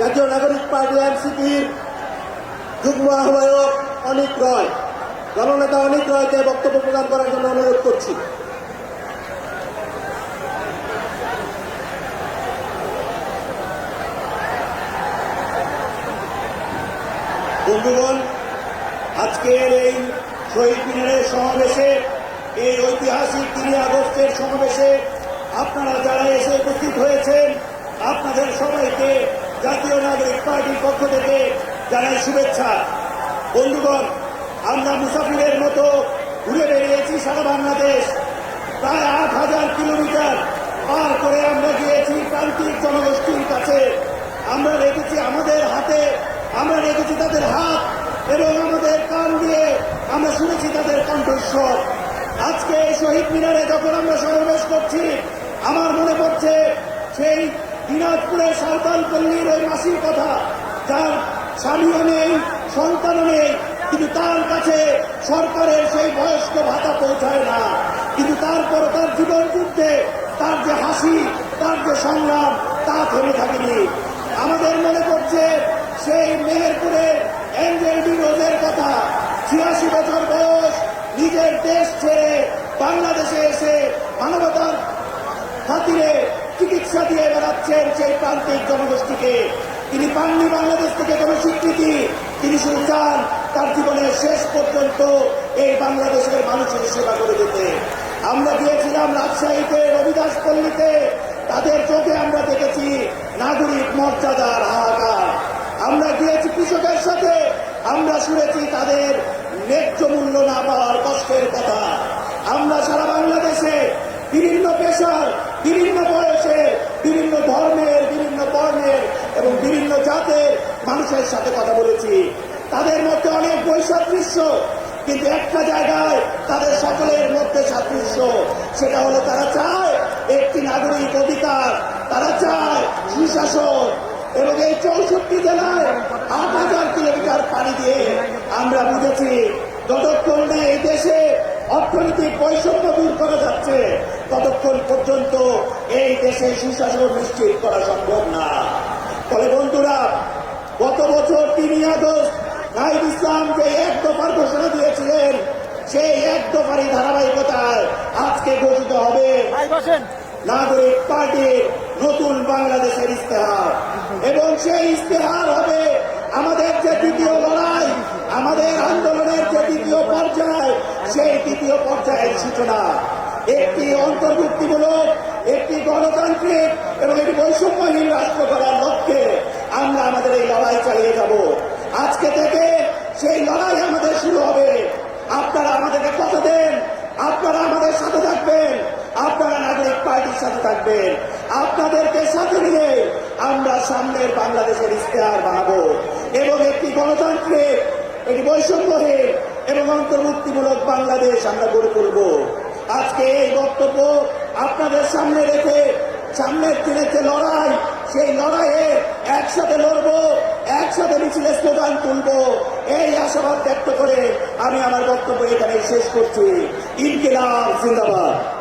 জাতীয় নাগরিক পার্টি এনসিপির যুগ্ম আহ্বায়ক অনিক রয় জননেতা অনিক রয়কে বক্তব্য প্রদান করার জন্য অনুরোধ করছি। বন্ধুগণ, আজকের এই শহীদ মিনারের সমাবেশে, এই ঐতিহাসিক তিনই আগস্টের সমাবেশে আপনারা যারা এসে উপস্থিত হয়েছেন, আপনাদের সবাইকে জাতীয় নাগরিক পার্টির পক্ষ থেকে জানাই শুভেচ্ছা। বন্ধুগণ, আমরা মুসাফিরের মতো ঘুরে বেরিয়েছি সারা বাংলাদেশ। প্রায় আট হাজার কিলোমিটার পার করে আমরা গিয়েছি প্রান্তিক জনগোষ্ঠীর কাছে। আমরা রেখেছি আমাদের হাতে, আমরা রেখেছি তাদের হাত এবং আমাদের কান দিয়ে আমরা শুনেছি তাদের কণ্ঠস্বর। আজকে শহীদ মিনারে যখন আমরা সমাবেশ করছি, আমার মনে পড়ছে সেই দিনাজপুরের সাঁওতাল পল্লীর ওই মাসির কথা, যার স্বামীও নেই সন্তানও নেই কিন্তু তার কাছে সরকারের সেই বয়স্ক ভাতা পৌঁছায় না। কিন্তু তারপর তার জীবন যুদ্ধে তার যে হাসি, তার যে সংগ্রাম, তা থেমে থাকেনি। আমাদের মনে পড়ছে সেই মেহেরপুরের অ্যাঞ্জেল রোজের কথা। ছিয়াশি বছর বয়স, নিজের দেশ ছেড়ে বাংলাদেশে এসে মানবতার খাতিরে চিকিৎসা দিয়ে বেড়াচ্ছেন সেই প্রান্তিক জনগোষ্ঠীকে। তিনি পাননি বাংলাদেশ থেকে কোনো স্বীকৃতি। তিনি শুধু চান তার জীবনের শেষ পর্যন্ত এই বাংলাদেশের মানুষের সেবা করে যেতে আমরা গিয়েছিলাম রাজশাহীতে, রবিদাস পল্লীতে। তাদের চোখে আমরা দেখেছি নাগরিক মর্যাদার হাহাকার। আমরা গিয়েছি কৃষকের সাথে। আমরা শুনেছি তাদের ন্যায্য মূল্য না পাওয়ার কষ্টের কথা। আমরা সারা বাংলাদেশে বিভিন্ন পেশার, বিভিন্ন বয়সের এবং বিভিন্ন জাতের মানুষের সাথে কথা বলেছি। তাদের মধ্যে অনেক বৈসাদৃশ্য, কিন্তু একটা জায়গায় তাদের সকলের মধ্যে সাদৃশ্য, সেটা হলো তারা চায় একটি নাগরিক অধিকার, তারা চায় সুশাসন, এবং এই চৌষট্টি জেলায় আট হাজার কিলোমিটার পাড়ি দিয়ে আমরা বুঝেছি যতক্ষণ এই দেশে অর্থনৈতিক বৈষম্য দূর করা যাচ্ছে, ততক্ষণ পর্যন্ত এই দেশে সুশাসন নিশ্চিত করা সম্ভব না। ফলে বন্ধুরা গত বছর তিনই আগস্ট নাহিদ ইসলাম যে এক দফার ঘোষণা দিয়েছিলেন সেই এক দফারই ধারাবাহিকতায় আজকে ঘোষিত হবে নাগরিক পার্টির নতুন বাংলাদেশের ইস্তেহার এবং সেই ইস্তেহার হবে আমাদের যে দ্বিতীয় লড়াই আমাদের আন্দোলনের যে দ্বিতীয় পর্যায় সেই দ্বিতীয় পর্যায়ের সূচনা। একটি অন্তর্ভুক্তিমূলক একটি গণতান্ত্রিক এবং একটি বৈষম্যহীন রাষ্ট্র করার লক্ষ্যে আমরা আমাদের এই লড়াই চালিয়ে যাব আজকে থেকে সেই লড়াই আমাদের শুরু হবে। আপনারা আমাদেরকে কথা দেন, আপনারা আমাদের সাথে থাকবেন, আপনারা নাগরিক পার্টির সাথে থাকবেন। আপনাদেরকে সাথে নিয়ে আমরা সামনের বাংলাদেশের ইশতেহার বানাবো এবং একটি গণতান্ত্রিক, একটি বৈষম্যহীন এবং অন্তর্ভুক্তিমূলক বাংলাদেশ আমরা গড়ে তুলব। আজকে এই বক্তব্য আপনাদের সামনে রেখে সামনের দিনের যে লড়াই সেই লড়াইয়ে একসাথে লড়বো, একসাথে মিছিলে স্লোগান তুলবো। এই আশাবাদ ব্যক্ত করে আমি আমার বক্তব্য এখানে শেষ করছি। ইনকিলাব, জিন্দাবাদ।